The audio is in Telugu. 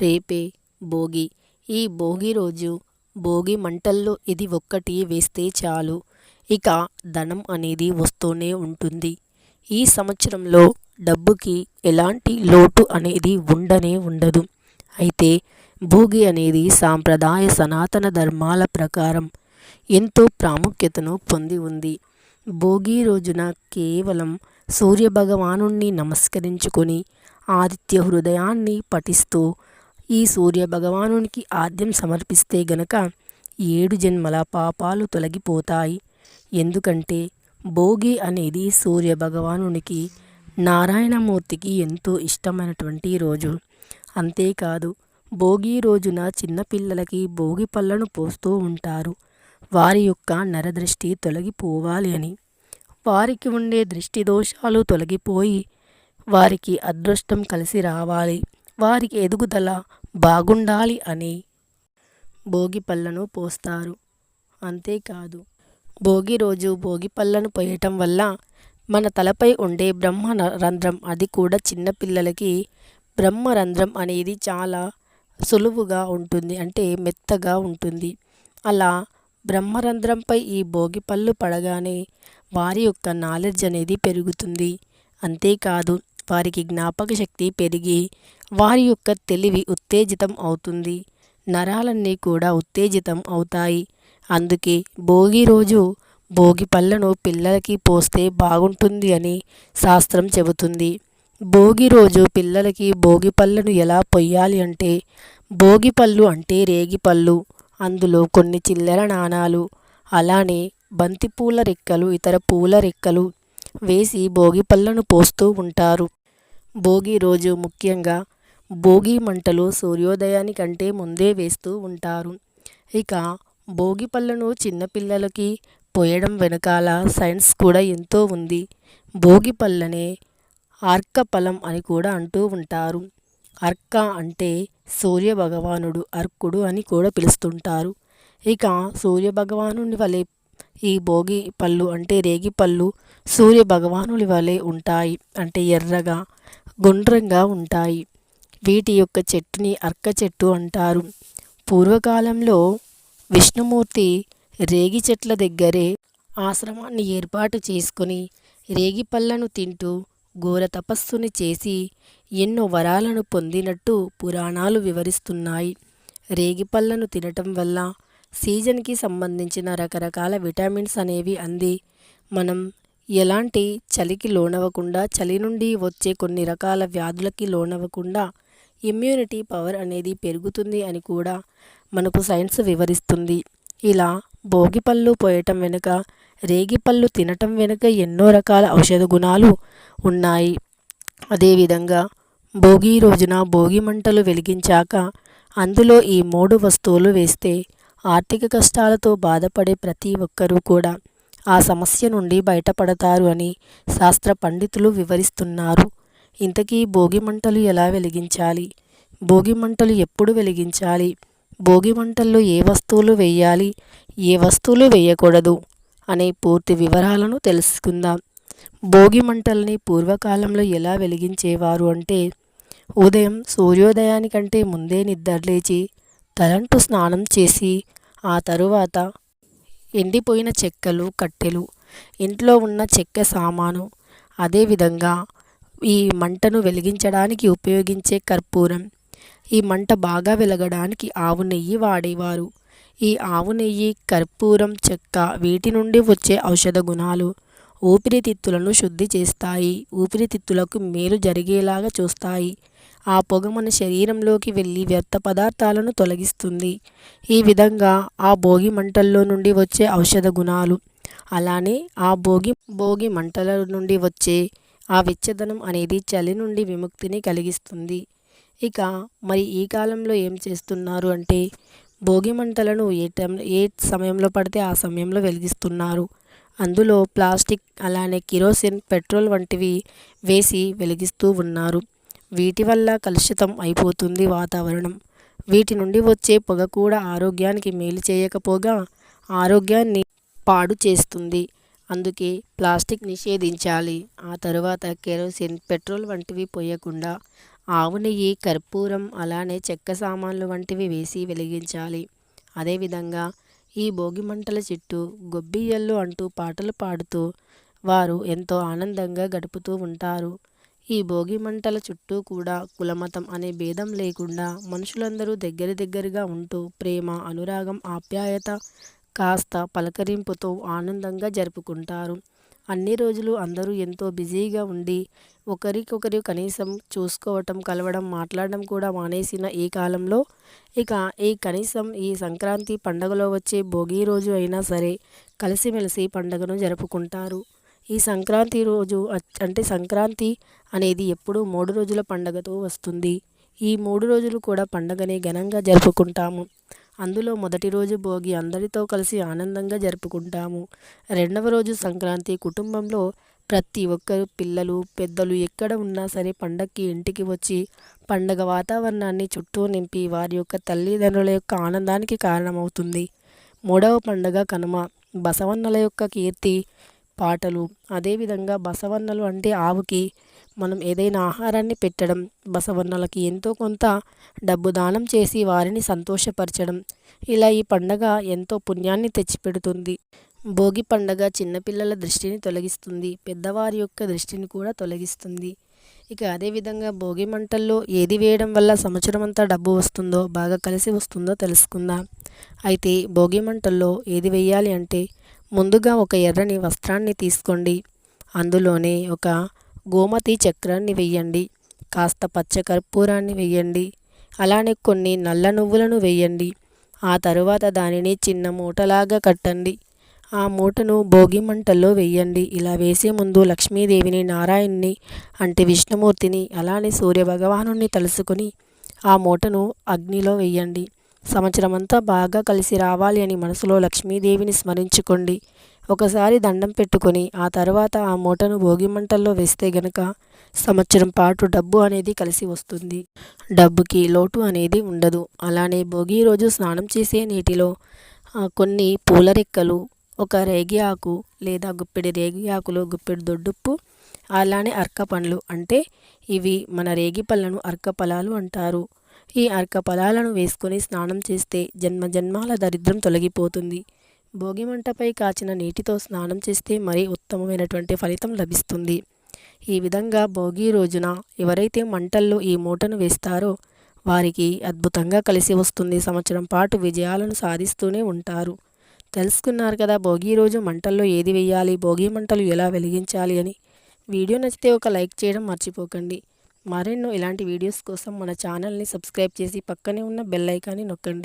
రేపే భోగి. ఈ భోగి రోజు భోగి మంటల్లో ఇది ఒక్కటి వేస్తే చాలు. ఇక ధనం అనేది వస్తూనే ఉంటుంది. ఈ సంవత్సరంలో డబ్బుకి ఎలాంటి లోటు అనేది ఉండనే ఉండదు. అయితే భోగి అనేది సాంప్రదాయ సనాతన ధర్మాల ప్రకారం ఎంతో ప్రాముఖ్యతను పొంది ఉంది. భోగి రోజున కేవలం సూర్యభగవాను నమస్కరించుకొని ఆదిత్య హృదయాన్ని పఠిస్తూ ఈ సూర్య భగవానునికి ఆద్యం సమర్పిస్తే గనక ఏడు జన్మల పాపాలు తొలగిపోతాయి. ఎందుకంటే భోగి అనేది సూర్య భగవానునికి నారాయణమూర్తికి ఎంతో ఇష్టమైనటువంటి రోజు. అంతేకాదు భోగి రోజున చిన్నపిల్లలకి భోగి పళ్ళను పోస్తూ ఉంటారు. వారి యొక్క నరదృష్టి తొలగిపోవాలి అని. వారికి ఉండే దృష్టి దోషాలు తొలగిపోయి వారికి అదృష్టం కలిసి రావాలి. వారికి ఎదుగుదల బాగుండాలి అని భోగి పళ్ళను పోస్తారు. అంతేకాదు భోగి రోజు భోగి పళ్ళను పోయటం వల్ల మన తలపై ఉండే బ్రహ్మ రంధ్రం అది కూడా చిన్నపిల్లలకి బ్రహ్మరంధ్రం అనేది చాలా సులువుగా ఉంటుంది అంటే మెత్తగా ఉంటుంది. అలా బ్రహ్మరంధ్రంపై ఈ భోగి పళ్ళు పడగానే వారి యొక్క నాలెడ్జ్ అనేది పెరుగుతుంది. అంతేకాదు వారికి జ్ఞాపక శక్తి పెరిగి వారి యొక్క తెలివి ఉత్తేజితం అవుతుంది. నరాలన్నీ కూడా ఉత్తేజితం అవుతాయి. అందుకే భోగి రోజు భోగి పళ్ళను పిల్లలకి పోస్తే బాగుంటుంది అని శాస్త్రం చెబుతుంది. భోగి రోజు పిల్లలకి భోగి పళ్ళను ఎలా పొయ్యాలి అంటే భోగి పళ్ళు అంటే రేగి పళ్ళు అందులో కొన్ని చిల్లర నాణాలు అలానే బంతిపూల రెక్కలు ఇతర పూల రెక్కలు వేసి భోగి పళ్ళను పోస్తూ ఉంటారు. భోగి రోజు ముఖ్యంగా భోగి మంటలు సూర్యోదయానికంటే ముందే వేస్తూ ఉంటారు. ఇక భోగి పళ్ళను చిన్నపిల్లలకి పోయడం వెనకాల సైన్స్ కూడా ఎంతో ఉంది. భోగి పళ్ళనే అర్క ఫలం అని కూడా అంటూ ఉంటారు. అర్క అంటే సూర్య భగవానుడు అర్కుడు అని కూడా పిలుస్తుంటారు. ఇక సూర్య భగవానుని వలె ఈ భోగి పళ్ళు అంటే రేగి పళ్ళు సూర్య భగవానుని వలె ఉంటాయి. అంటే ఎర్రగా గుండ్రంగా ఉంటాయి. వీటి యొక్క చెట్టుని అర్క చెట్టు అంటారు. పూర్వకాలంలో విష్ణుమూర్తి రేగి చెట్ల దగ్గరే ఆశ్రమాన్ని ఏర్పాటు చేసుకుని రేగి పళ్ళను తింటూ ఘోర తపస్సుని చేసి ఎన్నో వరాలను పొందినట్టు పురాణాలు వివరిస్తున్నాయి. రేగిపళ్ళను తినటం వల్ల సీజన్కి సంబంధించిన రకరకాల విటమిన్స్ అనేవి అంది. మనం ఎలాంటి చలికి లోనవ్వకుండా చలి నుండి వచ్చే కొన్ని రకాల వ్యాధులకి లోనవ్వకుండా ఇమ్యూనిటీ పవర్ అనేది పెరుగుతుంది అని కూడా మనకు సైన్స్ వివరిస్తుంది. ఇలా భోగిపళ్ళు పోయటం వెనుక రేగిపళ్ళు తినటం వెనుక ఎన్నో రకాల ఔషధ గుణాలు ఉన్నాయి. అదేవిధంగా భోగి రోజున భోగి మంటలు వెలిగించాక అందులో ఈ మూడు వస్తువులు వేస్తే ఆర్థిక కష్టాలతో బాధపడే ప్రతి ఒక్కరూ కూడా ఆ సమస్య నుండి బయటపడతారు అని శాస్త్ర పండితులు వివరిస్తున్నారు. ఇంతకీ భోగి మంటలు ఎలా వెలిగించాలి? భోగి మంటలు ఎప్పుడు వెలిగించాలి? భోగి మంటల్లో ఏ వస్తువులు వేయాలి? ఏ వస్తువులు వేయకూడదు? అనే పూర్తి వివరాలను తెలుసుకుందాం. భోగి మంటల్ని పూర్వకాలంలో ఎలా వెలిగించేవారు అంటే ఉదయం సూర్యోదయానికంటే ముందే నిద్రలేచి తలంటు స్నానం చేసి ఆ తరువాత ఎండిపోయిన చెక్కలు కట్టెలు ఇంట్లో ఉన్న చెక్క సామాను అదేవిధంగా ఈ మంటను వెలిగించడానికి ఉపయోగించే కర్పూరం. ఈ మంట బాగా వెలగడానికి ఆవు నెయ్యి వాడేవారు. ఈ ఆవు నెయ్యి కర్పూరం చెక్క వీటి నుండి వచ్చే ఔషధ గుణాలు ఊపిరితిత్తులను శుద్ధి చేస్తాయి. ఊపిరితిత్తులకు మేలు జరిగేలాగా చూస్తాయి. ఆ పొగ మన శరీరంలోకి వెళ్ళి వ్యర్థ పదార్థాలను తొలగిస్తుంది. ఈ విధంగా ఆ భోగి మంటల్లో నుండి వచ్చే ఔషధ గుణాలు అలానే ఆ భోగి భోగి మంటల నుండి వచ్చే ఆ వెచ్చదనం అనేది చలి నుండి విముక్తిని కలిగిస్తుంది. ఇక మరి ఈ కాలంలో ఏం చేస్తున్నారు అంటే భోగి మంటలను ఏ టైం ఏ సమయంలో పడితే ఆ సమయంలో వెలిగిస్తున్నారు. అందులో ప్లాస్టిక్ అలానే కిరోసిన్ పెట్రోల్ వంటివి వేసి వెలిగిస్తూ ఉన్నారు. వీటి వల్ల కలుషితం అయిపోతుంది వాతావరణం. వీటి నుండి వచ్చే పొగ కూడా ఆరోగ్యానికి మేలు చేయకపోగా ఆరోగ్యాన్ని పాడు చేస్తుంది. అందుకే ప్లాస్టిక్ నిషేధించాలి. ఆ తరువాత కెరోసిన్ పెట్రోల్ వంటివి పోయకుండా ఆవు నెయ్యి కర్పూరం అలానే చెక్క సామాన్లు వంటివి వేసి వెలిగించాలి. అదేవిధంగా ఈ భోగి మంటల చుట్టూ గొబ్బియ్యలు అంటూ పాటలు పాడుతూ వారు ఎంతో ఆనందంగా గడుపుతూ ఉంటారు. ఈ భోగి మంటల చుట్టూ కూడా కులమతం అనే భేదం లేకుండా మనుషులందరూ దగ్గర దగ్గరగా ఉంటూ ప్రేమ అనురాగం ఆప్యాయత కాస్త పలకరింపుతో ఆనందంగా జరుపుకుంటారు. అన్ని రోజులు అందరూ ఎంతో బిజీగా ఉండి ఒకరికొకరు కనీసం చూసుకోవటం కలవడం మాట్లాడడం కూడా మానేసిన ఈ కాలంలో ఇక ఈ కనీసం ఈ సంక్రాంతి పండగలో వచ్చే భోగి రోజు అయినా సరే కలిసిమెలిసి పండుగను జరుపుకుంటారు. ఈ సంక్రాంతి రోజు అంటే సంక్రాంతి అనేది ఎప్పుడూ మూడు రోజుల పండగతో వస్తుంది. ఈ మూడు రోజులు కూడా పండగని ఘనంగా జరుపుకుంటాము. అందులో మొదటి రోజు భోగి అందరితో కలిసి ఆనందంగా జరుపుకుంటాము. రెండవ రోజు సంక్రాంతి కుటుంబంలో ప్రతి ఒక్కరు పిల్లలు పెద్దలు ఎక్కడ ఉన్నా సరే పండగకి ఇంటికి వచ్చి పండగ వాతావరణాన్ని చుట్టూ నింపి వారి యొక్క తల్లిదండ్రుల యొక్క ఆనందానికి కారణమవుతుంది. మూడవ పండగ కనుమ. బసవన్నల యొక్క కీర్తి పాటలు. అదేవిధంగా బసవన్నలు అంటే ఆవుకి మనం ఏదైనా ఆహారాన్ని పెట్టడం బసవన్నలకి ఎంతో కొంత డబ్బు దానం చేసి వారిని సంతోషపరచడం ఇలా ఈ పండగ ఎంతో పుణ్యాన్ని తెచ్చిపెడుతుంది. భోగి పండగ చిన్నపిల్లల దృష్టిని తొలగిస్తుంది పెద్దవారి యొక్క దృష్టిని కూడా తొలగిస్తుంది. ఇక అదేవిధంగా భోగి మంటల్లో ఏది వేయడం వల్ల సంవత్సరం అంతా డబ్బు వస్తుందో బాగా కలిసి వస్తుందో తెలుసుకుందాం. అయితే భోగి మంటల్లో ఏది వేయాలి అంటే ముందుగా ఒక ఎర్రని వస్త్రాన్ని తీసుకోండి. అందులోనే ఒక గోమతి చక్రాన్ని వెయ్యండి. కాస్త పచ్చ కర్పూరాన్ని వెయ్యండి. అలానే కొన్ని నల్ల నువ్వులను వెయ్యండి. ఆ తరువాత దానిని చిన్న మూటలాగా కట్టండి. ఆ మూటను భోగి మంటల్లో వెయ్యండి. ఇలా వేసే ముందు లక్ష్మీదేవిని నారాయణ్ణి అంటే విష్ణుమూర్తిని అలానే సూర్యభగవాను తలుసుకొని ఆ మూటను అగ్నిలో వెయ్యండి. సంవత్సరం అంతా బాగా కలిసి రావాలి అని మనసులో లక్ష్మీదేవిని స్మరించుకోండి. ఒకసారి దండం పెట్టుకొని ఆ తర్వాత ఆ మూటను భోగి మంటల్లో వేస్తే గనక సంవత్సరం పాటు డబ్బు అనేది కలిసి వస్తుంది. డబ్బుకి లోటు అనేది ఉండదు. అలానే భోగి రోజు స్నానం చేసే నీటిలో కొన్ని పూల రెక్కలు ఒక రేగి ఆకు లేదా గుప్పెడి రేగి ఆకులు గుప్పెడి దొడ్డుప్పు అలానే అర్క పండ్లు అంటే ఇవి మన రేగి పళ్ళను అర్క ఫలాలు అంటారు. ఈ అర్క ఫలాలను వేసుకొని స్నానం చేస్తే జన్మ జన్మాల దరిద్రం తొలగిపోతుంది. భోగి మంటపై కాచిన నీటితో స్నానం చేస్తే మరీ ఉత్తమమైనటువంటి ఫలితం లభిస్తుంది. ఈ విధంగా భోగి రోజున ఎవరైతే మంటల్లో ఈ మూటను వేస్తారో వారికి అద్భుతంగా కలిసి వస్తుంది. సంవత్సరం పాటు విజయాలను సాధిస్తూనే ఉంటారు. తెలుసుకున్నారు కదా భోగి రోజు మంటల్లో ఏది వేయాలి? భోగి మంటలు ఎలా వెలిగించాలి అని? వీడియో నచ్చితే ఒక లైక్ చేయడం మర్చిపోకండి. మరెన్నో ఇలాంటి వీడియోస్ కోసం మన ఛానల్ని సబ్స్క్రైబ్ చేసి పక్కనే ఉన్న బెల్ ఐకాన్ని నొక్కండి.